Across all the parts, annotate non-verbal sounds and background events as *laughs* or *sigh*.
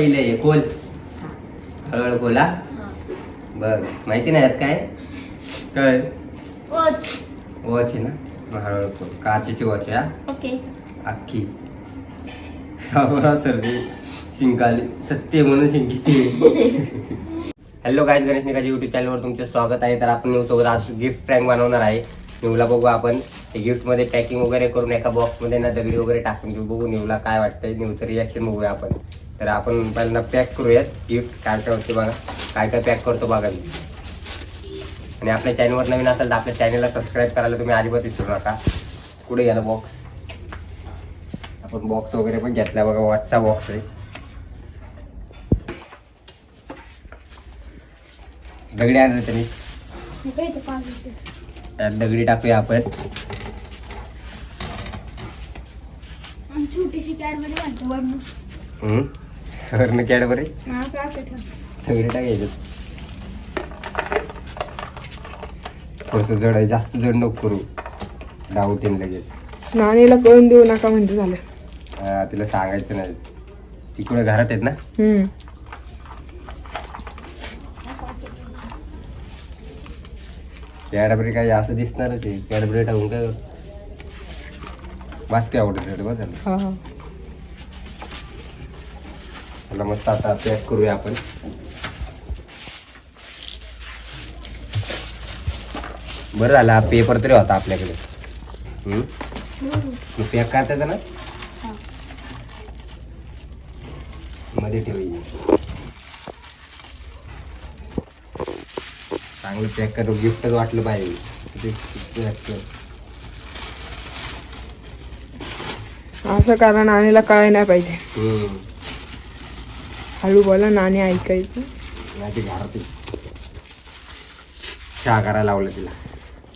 पहिले कोल हळूहळू कोला बघ माहिती नाही यात काय? काय? वॉच. आहे ना? मग हळूहळू खोल काचेची वॉच आहे हा? ओके. अख्खी. सावरा सर्दी. शिंकाली सत्य म्हणून शिंकीची hello guys Ganesh Nikaji YouTube चॅनलवर तुमचे स्वागत आहे. तर आपण न्यू सोबत आज गिफ्ट प्रँक बनवणार आहे. न्यूला बघू आपण. ते गिफ्टमध्ये पॅकिंग वगैरे करून एका बॉक्समध्ये ना दगडी वगैरे टाकून देऊ. बघू न्यूला काय वाटतंय. न्यूचं रिॲक्शन बघूया आपण. तर आपण पहिल्यांदा पॅक करूयात. गिफ्ट काय काय होते बघा. काय काय पॅक करतो बघा मी. आणि आपल्या चॅनलवर नवीन असेल तर आपल्या चॅनलला सबस्क्राईब करायला तुम्ही अजिबात विसरू नका. कुठे गेला बॉक्स आपण बॉक्स वगैरे पण घेतला बघा. वॉचचा बॉक्स आहे. दगडी आणले तरी. त्यात दगडी टाकूया आपण. छोटीशी कॅडबरी वरनं कॅडबरी? हा दगडी टाकायचं. थोडस जड आहे जास्त जड नको करू. डाऊट येईल लगेच. नाणीला कळून देऊ नका म्हणजे झालं. तिला सांगायचं नाही. तिकडे घरात आहेत ना? हम्म. कॅडबरी काही असं दिसणारच आहे. कॅडबरी टाकून काय? बास्के आवडत बघा त्याला मस्त आता पॅक करूया आपण. बरं झालं पेपर तरी होता आपल्याकडे. पॅक करता ना? मध्ये ठेवायची चांगलं पॅक करू गिफ्टच वाटलं पाहिजे. असं कारण नाणीला कळाय नाही पाहिजे. हळू बोला नाणी ऐकायचं. नाही ते घरात चहा करायला लावलं तिला.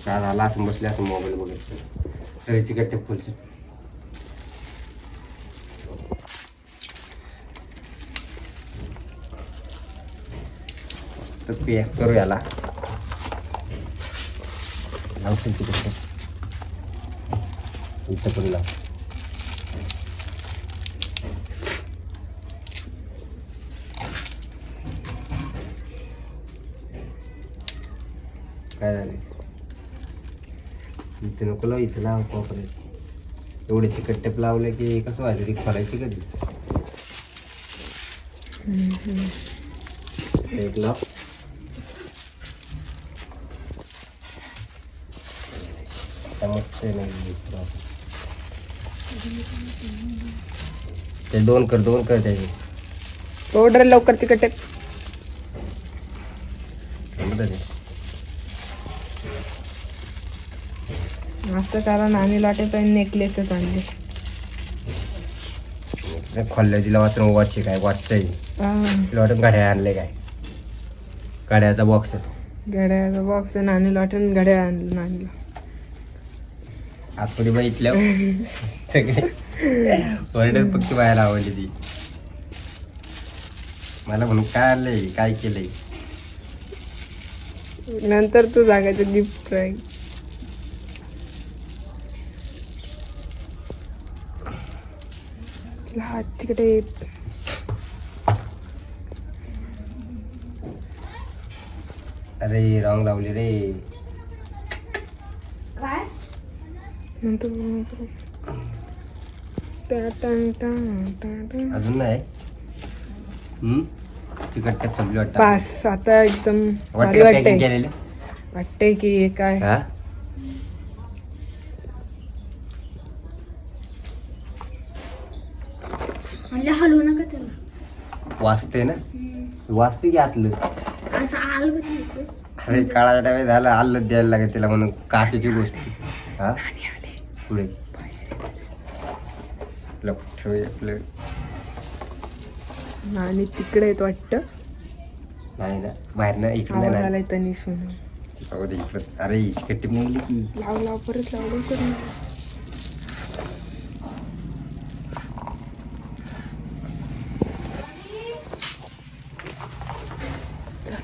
चहा झाला असं बसले असं मोबाईल बघत. तरीची गट्टे फुलचे. तर पॅक करू याला. लावशील तिकडे इथं पण लाव काय झाले इथे नको लाव इथं लाव कोपऱ्यात. एवढे चिकट टेप लावलं की कसं व्हायचं? ती खोलायची कधी? एक लाव. ते दोन कर दोन कर त्याचे. ऑर्डर लवकर तिकडे थांबत आहे ते. असं कारण नाणीला वाटे पण नेकलेसच आणले. खोललं तिला वाचून वॉचचे काय? तिला वाटून गाड्या आणले काय? गाड्याचा बॉक्स घड्याळाचा बॉक्स नाणीला वाटून घड्याळ आणलं नाणीला आतमध्ये बघितल्या सगळे ऑर्डर फक्त बाहेर आवडली ती. मला म्हणून काय आणलंय? काय केलंय? नंतर तू सांगायचं गिफ्ट ड्रॉइंग हात तिकडे. अरे रॉंग लावली रे. काय? नंतर. अजून नाही. चिकट टेप संपली वाटतं? पास आता एकदम भारी वाटतं केलेलं? वाटतंय की हे काय? हा? म्हणजे हलवू नका त्याला. वाचते ना? वाचते की आतलं? असं आलं का ते? अरे काळाच्या टाइम झालं आल्लं द्यायला लागेल तिला म्हणून काचेची गोष्ट. हा? पुढे. आपलं. आणि तिकडे येत वाटतं. नाही ना बाहेर ना इकडे आवाज नाही आलाय तनिष म्हणून जाऊ दे इकडं. अरे चिकट निघली की. लाव लाव परत लाव लवकर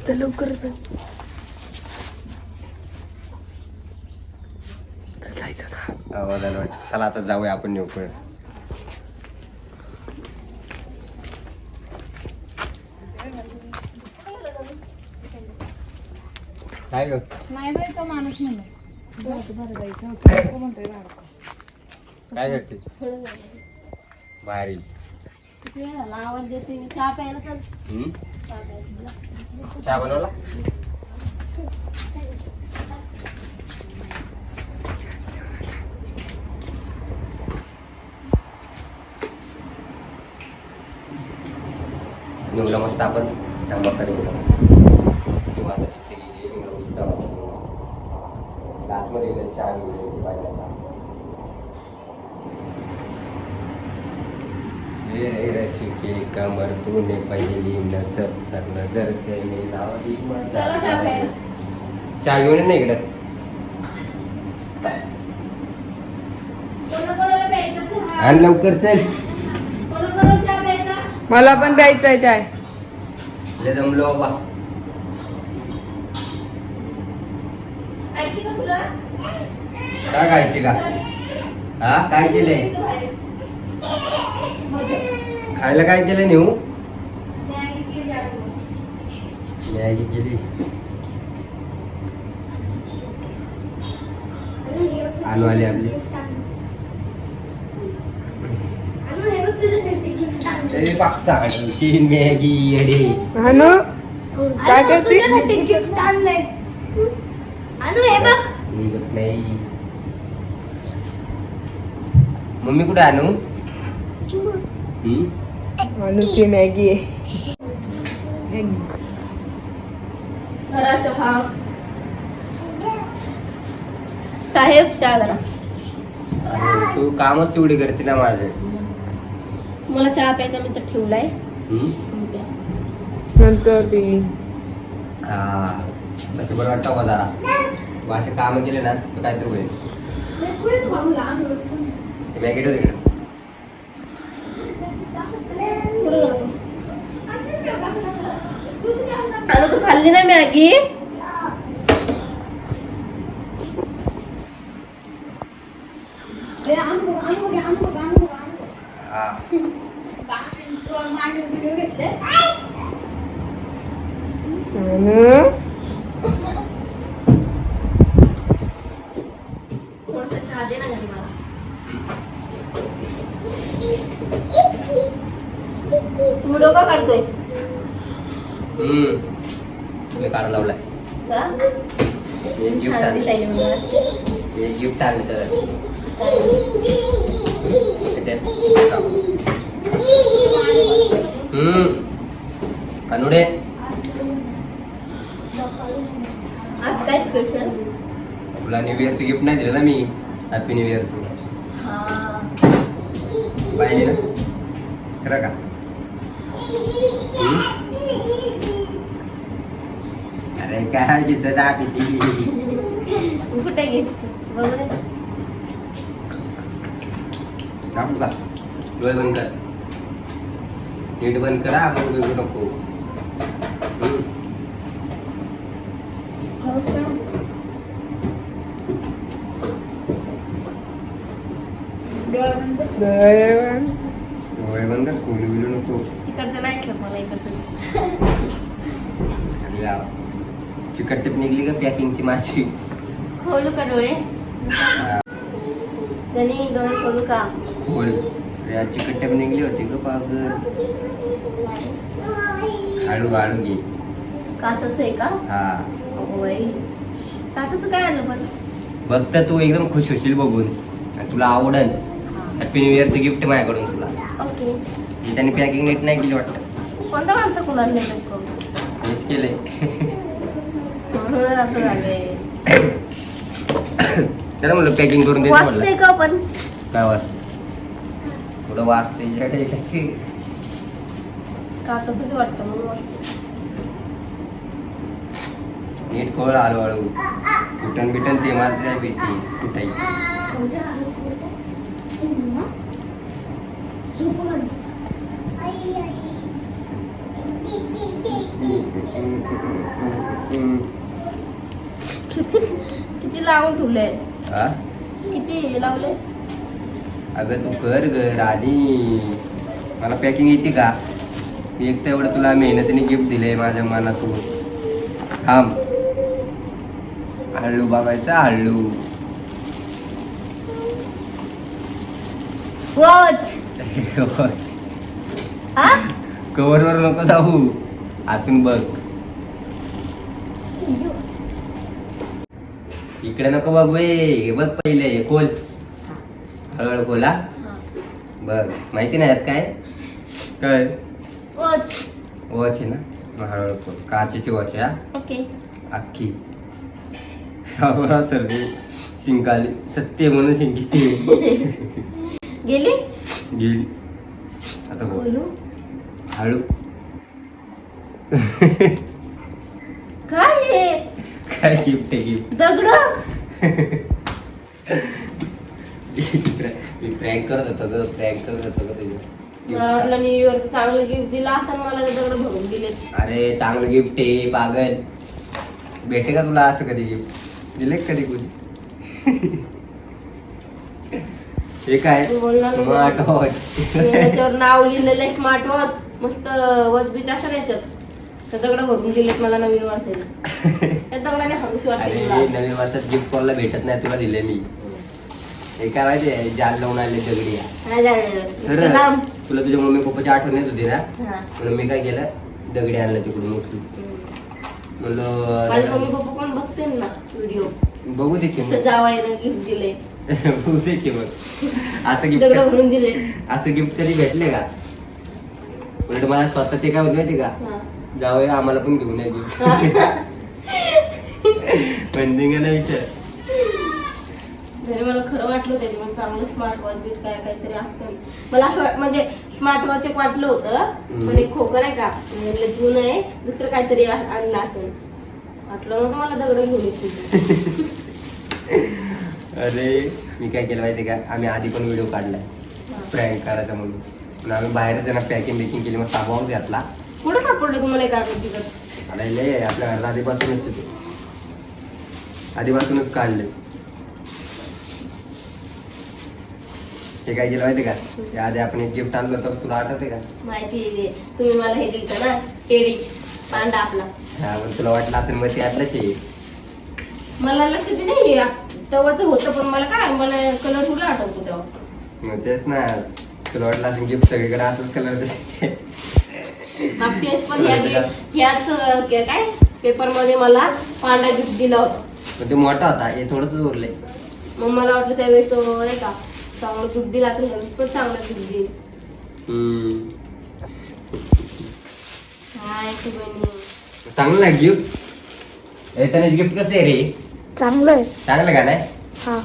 आता लवकर जायचं चला आता जाऊया आपण येऊ काय ग? नाही माणूस जायचं भारी आवाज देते प्यायला. बनवला निघलं मस्त आपण थांबा निघलो किंवा आता तिथे गेली निघलं मस्त आतमध्ये गेलं चहा घेऊन रस के कमर तूने पहली नजर तर नजर से मिलावली मजा चला चहा प्यायला. चहा घेऊन ये ना इकडं? आणि लवकर चल? मला पण प्यायचा आहे चाय. ले दमलो बाबा. ऐकते का तुला? काय खायची का? हा? काय केलंय. खायला काय केलं नेऊ? मॅगी केली आणू आली आपली. हे मॅगी येडे हानू काय करते? आणू हे बघ. नाही. मम्मी कुठे आणू हम्म? अनुची मॅगी आहे चहा साहेब चहा जरा. अरे, तू कामच तेवढी करते ना माझं. मला चहा प्यायचा मी तर ठेवलाय. नंतर ती. हा बरं वाटतं का जरा? तू असे काम केले ना तर काहीतरी होईल. मॅगी ठेव तिकडे. आणू तू खाल्ली ना मॅगी? हा अनु थोडस चहा दे ना घरी मला व्हिडिओ का काढतोय हम्म तुला काढा लावलाय का एक गिफ्ट छान आणलं दिसायली मला एक गिफ्ट आणलं त्याला इथे. हम्म अनुडे. आज काय स्पेशल तुला न्यू इयरचं गिफ्ट नाही दिलं ना मी. हॅपी न्यू इयरचं पाहिजे ना? खरं का? अरे काय ती कुठे गिफ्ट बघू थांब का? डोळे बंद कर. नीट बंद करा बघू बघू नको? डोळे बंद कर. खोलू बिलू नको. तिकडचं नाही सर मला इकडचं. चिकट टिप निघली का पॅकिंगची माझी? खोलू का डोळे? त्यांनी डोळे खोलू का? खोल. या चिकट टिप निघली होती ग पाग हळू हळू घे. काचच आहे का? हा. काचच काय आणलं पण बघ तर तू एकदम खुश होशील बघून. तुला आवडल हॅपी न्यू इयरचं गिफ्ट माझ्याकडून तुला. ओके. त्यांनी पॅकिंग नीट नाही केली वाटतं. कोणत्या माणसं कोणाला हेच केलंय. असं झालंय. *coughs* त्याला म्हणलं पॅकिंग करून म्हणलं. का पण. काय वाच थोडं वाचते काचच वाटतं म्हणून नीट खोळ हळूहळू. कुठन बिटन ते मारत नाही भीती कुठाई किती किती लावून ठेवले हा किती लावले अगं तू कर ग आधी मला पॅकिंग येते का? एक तर एवढं तुला मेहनतीने गिफ्ट दिलंय माझ्या मनातून. थांब. हळू बघायचा हळू. वॉच *laughs* हा? कवर वर नको जाऊ. आतून बघ. इकडे नको बघ बे हे बघ पहिले खोल. हळूहळू खोला बघ माहिती नाही यात काय? काय? वॉच वॉच आहे ना? मग हळूहळू खोल काचेची वॉच आहे हा? ओके. अख्खी. सावरा सर्दी शिंकाली सत्य म्हणून शिंकी ती गेली? गेली. आता बोल. बोलू. हळू. काय हे? काय गिफ्ट आहे गिफ्ट दगड *laughs* मी प्रँक करत होतो ग प्रँक करत होतो ग इयरचं चांगलं गिफ्ट दिलं असं मला ते दगड भरून दिले अरे चांगलं गिफ्ट आहे पागल. भेटे का तुला असं कधी गिफ्ट दिले कधी कोणी? हे काय. स्मार्ट वॉच त्याच्यावर नाव लिहिलेलं आहे स्मार्ट वॉच मस्त वॉच बीच असं याच्यात तर. दगड भरून दिलेत मला नवीन वर्षाने त्या दगडाने अरे वाटते नवीन वर्षात गिफ्ट कोणाला भेटत नाही तुला दिले मी. हे काय माहिती जाल लावून आले दगडी तुला खरं? तुला तुझ्या मम्मी पप्पाची आठवण येत होती ना? म्हणून मी काय केलं? दगडी आणलं तिकडून उचलून. माझे मम्मी म्हणलं पप्पा पण बघते ना व्हिडिओ. बघू दे की मग. जावायनं गिफ्ट दिले बघू दे की मग. असं दगड गिफ्ट भरून दिले असं गिफ्ट कधी भेटले का? उलट मला स्वतः ते काय होत माहिती का? हा. जावं आम्हाला पण घेऊन या गिफ्ट *laughs* *laughs* म्हणजे विचार. वाटलं त्याचे मग चांगलं स्मार्ट वॉच बीट काय काहीतरी असतं. मला असं म्हणजे स्मार्ट वॉच एक वाटलं होतं. पण एक खोकं नाही का? जुनं आहे दुसरं काहीतरी आणलं असेल. वाटलं नव्हतं मला दगड घेऊन येते *laughs* अरे मी काय केलं माहिती का? आम्ही आधी पण व्हिडिओ काढलाय. प्रँक करायचा म्हणून. पण आम्ही बाहेरच आहे ना पॅकिंग बिकिंग केली मग साबवाच घातला. कुठं सापडलं तुम्हाला काय तिथं? आहे, आपल्या घरात आधीपासूनच आहे ते. आधीपासूनच काढले. हे काय केलं माहिती का? ते आधी आपण एक गिफ्ट आणलं होतं तुला आठवते का? माहिती आहे ते. तुम्ही मला हे दिलं ना टेडी पांडा आपला. हा पण तुला वाटलं असेल मग ते आतलंच आहे. मला लक्ष बी नाही तेव्हाच होतं पण मला काय मला कलर थोडं आठवतो तेव्हा? मग तेच ना. तुला वाटलं असेल गिफ्ट सगळीकडे असंच कलर मागच्या वेळेस पण ह्या *laughs* ह्याच अं, के- काय? पेपरमध्ये मला पांडा गिफ्ट दिला होता. पण ते मोठा होता हे थोडंच उरलंय. मग मला वाटलं त्यावेळेस तो नाही का चांगलं गिफ्ट दिला तर ह्यावेळेस पण चांगलं गिफ्ट देईल. काय बहिणी चांगलं आहे गिफ्ट येतानाच गिफ्ट कसं आहे रे? चांगलं आहे. चांगलं का नाही? हा.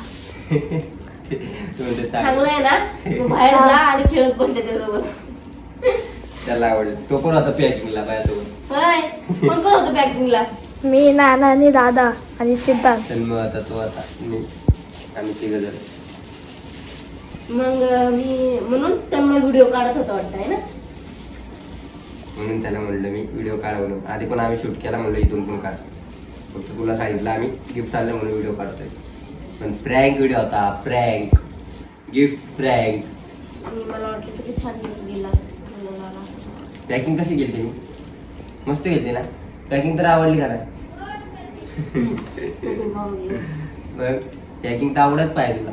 *laughs* तू म्हणते चांगलं. चांगलं आहे ना? मग बाहेर जा आणि खेळत बस त्याच्यासोबत. त्याला आवडेल. तो पण होता पॅकिंगला बाहेर होय. कोण कोण होतं पॅकिंगला? मी नाना आणि दादा आणि सिद्धार्थ तो होता मी आम्ही तिघ जण. मग मी म्हणून तन्मय व्हिडिओ काढत होता वाटतं आहे ना? म्हणून त्याला म्हणलं मी व्हिडिओ काढ म्हणून आधी पण आम्ही शूट केला म्हणलं इथून पण काढ. फक्त तुला सांगितलं आम्ही गिफ्ट आणलं म्हणून व्हिडिओ काढतोय. पण प्रँक व्हिडिओ होता प्रँक गिफ्ट प्रँक मला वाटलं किती छान पॅकिंग कशी केली मी मस्त केली ना पॅकिंग तर आवडली का नाही? *laughs* *laughs* मग पॅकिंग तर आवडत पाहिजे तुला.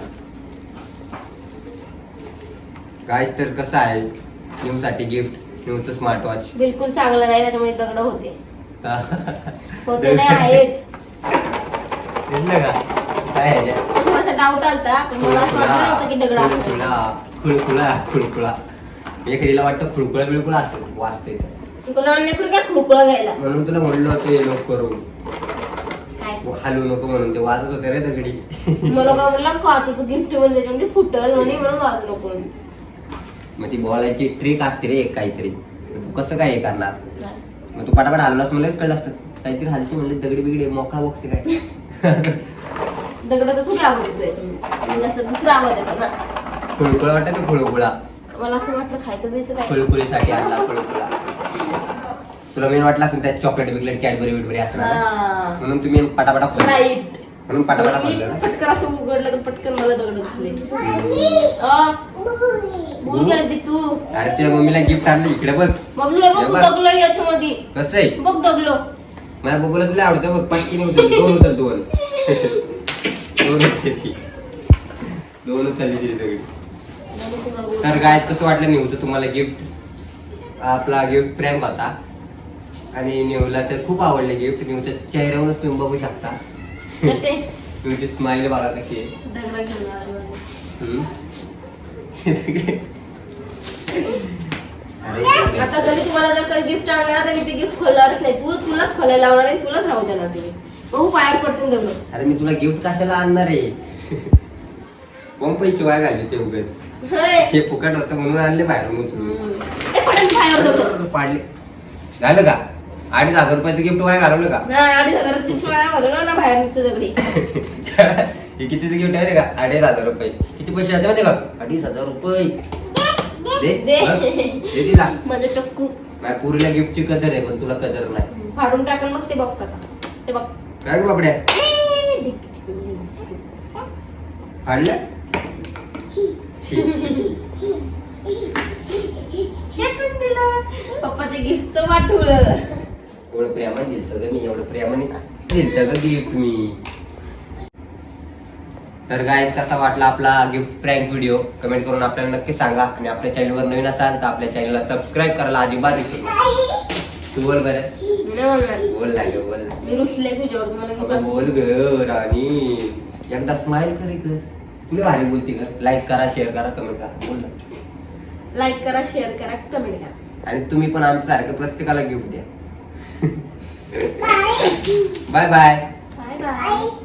गायच तर कसं आहे? न्यू साठी गिफ्ट न्यूचं स्मार्ट वॉच बिलकुल चांगलं नाही त्याच्यामुळे दगड होते. *laughs* होते नाही आहेच. दिसलं का? काय आहे. ते? थोडासा डाऊट आलता पण मला असं वाटलं नव्हतं की दगड असतो. खुळखुळा खुळखुळा खुळखुळा. एखादीला वाटतं खुळखुळा बिळकुळा असेल वाचते तुला काय खुळकुळा घ्यायला? म्हणून तुला म्हणलं होतं हे नको करू काय? हलू नको म्हणून ते वाजत होते रे दगडी. मला काय *laughs* म्हणलं काचेचं गिफ्ट म्हणजे त्याच्यामध्ये फुटल म्हणे म्हणून वाजू नको म्हणे. मग ती बोलायची ट्रिक असते रे एक काहीतरी. मग तू कसं काय हे करणार. मग तू पटापट हललास म्हणलं कळलं असतं. काहीतरी हलती म्हणले दगडी बिगडी मोकळा बॉक्स काय? दगडाचा थोडी आवाज येतो याच्यामध्ये. म्हणजे असं दुसरा आवाज येतो ना. खुळखुळा वाटत खुळखुळा? मला असं वाटलं खायचं प्यायचं काय? खुळखुळीसाठी आणला तुला मेन वाटलं असेल त्यात चॉकलेट बिकलेट कॅडबरी बिडबरी असणार म्हणून तुम्ही पटापटा खोल राईट म्हणून पटापटा ना? पटकन असं उघडलं तर पटकन मला दगड दिसले. ती तू अरे तुझ्या मम्मीला गिफ्ट आणलं इकडे बघ बबलू हे बघ हे बघ. दगलो याच्यामध्ये कसं आहे बघ दगलो माझ्या बघूला तुला आवडतं बघ पटकी उचल दोन उचल दोन दोनच आहे ती दोनच चालली ती सगळी. तर काय कसं वाटलं निवचं तुम्हाला गिफ्ट आपला गिफ्ट प्रँक होता आणि निवला तर खूप आवडले गिफ्ट निवच्या चेहऱ्यावरूनच तुम्ही बघू शकता तर ते तुमची स्माइल बघा कशी आहे दगडं घेऊन आलो. हम्म. अरे आता जरी तुम्हाला जर काही गिफ्ट आणलं तर मी ते गिफ्ट खोलणारच नाही. तू तुलाच खोलायला लावणार आणि तुलाच राहू देणार तुम्ही बघू पायात पडतील दगड अरे मी तुला गिफ्ट कशाला आणणार आहे? कोण पैसे वाया घालले ते उगत होय. हे फुकट होतं म्हणून आणले बाहेरून उचलून. पाडले. झालं का? अडीच हजार रुपयाचं गिफ्ट वाया घालवलं का? नाही अडीच हजाराचं गिफ्ट वाया घालवलं ना बाहेरचं दगडी *laughs* हे कितीचं गिफ्ट आहे रे का? अडीच हजार रुपये. किती पैसे जाते माहिती का? अडीच हजार रुपये. दे दे. बघ. दे तिला. *laughs* माझं टक्कू माझ्या पुरीला गिफ्टची कदर आहे पण तुला कदर नाही. फाडून टाकून मग ते बॉक्स आता ते बघ. काय ग बापड्या? ए, ढिक, चिकू, ढिक, चिकू. फाडल्या फेकून दिलं? पप्पाच्या गिफ्टचं वाटूळ. एवढं प्रेमाने दिलतं ग मी एवढं प्रेमाने दिलतं ग गिफ्ट मी. तर काय कसा वाटला आपला गिफ्ट प्रँक व्हिडिओ कमेंट करून आपल्याला नक्की सांगा. आणि आपल्या चॅनलवर नवीन असाल तर आपल्या चॅनलला सबस्क्राईब करायला अजिबात विसरू नका. तू बोल बरं. बोल ना ग बोल ना. मी रुसले तुझ्यावर मला अगं किती- बोल ग राणी. एकदा स्माइल करे कर तुला भारी बोलती का लाईक करा शेअर करा कमेंट करा. बोल ना. लाईक करा शेअर करा कमेंट करा. आणि तुम्ही पण आमच्यासारखं प्रत्येकाला गिफ्ट द्या. bye bye. Bye bye.